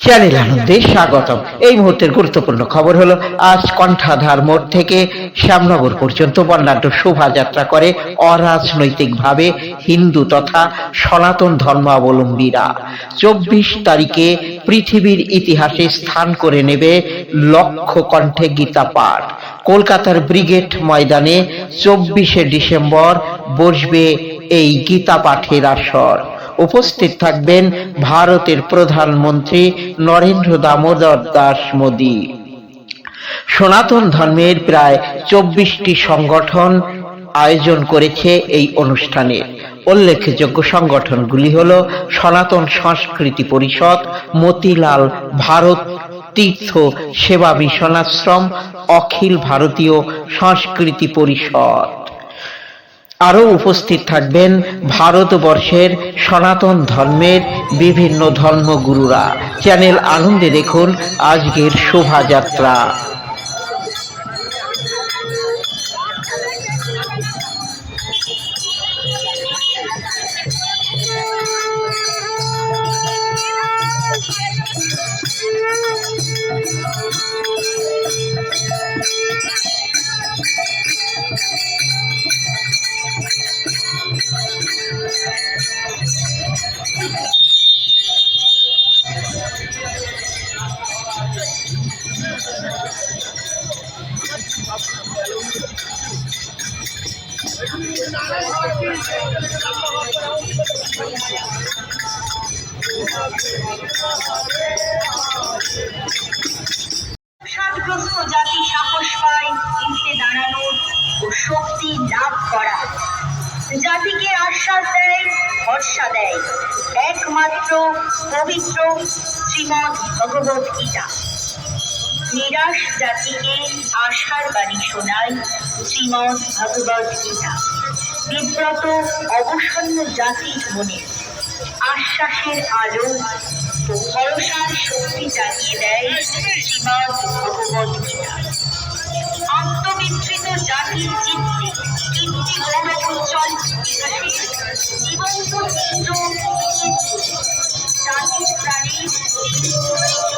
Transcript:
Channel আনন্দে স্বাগতম। এই মুহূর্তের গুরুত্বপূর্ণ খবর হলো, আজ কণ্ঠাধার মোড় থেকে শ্যামনগর পর্যন্ত বর্ণাঢ্য শোভাযাত্রা করে অরাজনৈতিকভাবে হিন্দু তথা সনাতন ধর্মাবলম্বীরা। চব্বিশ তারিখে পৃথিবীর ইতিহাসে স্থান করে নেবে লক্ষ কণ্ঠে গীতা পাঠ। কলকাতার ব্রিগেড ময়দানে চব্বিশে ডিসেম্বর বসবে এই গীতা পাঠের আসর। উপস্থিত থাকবেন ভারতের প্রধানমন্ত্রী নরেন্দ্র দামোদর দাস মোদী। সনাতন ধর্মের প্রায় চব্বিশটি সংগঠন আয়োজন করেছে এই অনুষ্ঠানে। উল্লেখযোগ্য সংগঠনগুলি হল সনাতন সংস্কৃতি পরিষদ, মতিলাল ভারত তীর্থ সেবা মিশনাশ্রম, অখিল ভারতীয় সংস্কৃতি পরিষদ। আরও উপস্থিত থাকবেন ভারতবর্ষের সনাতন ধর্মের বিভিন্ন ধর্মগুরুরা। চ্যানেল আনন্দে দেখুন আজকের শোভাযাত্রা। জাতি সাহস পায় উঠে দাঁড়ানোর ও শক্তি লাভ করা। জাতিকে আশ্বাস দেয়, ভরসা দেয়। একমাত্র পবিত্র শ্রীমদ ভগবত গীতা। নিরাশ জাতিকে আশার বাণী শোনায় শ্রীমদ ভগবত গীতা। বিব্রত, অবসন্ন জাতির মনে। আশ্বাসের আলো ও ভরসার শক্তি জাগিয়ে দেয় শ্রীমদ ভগবত গীতা। আত্মবিকৃত জাতির চিত্তে কীর্তি গৌরব উজ্জ্বল জীবন্ত জাতির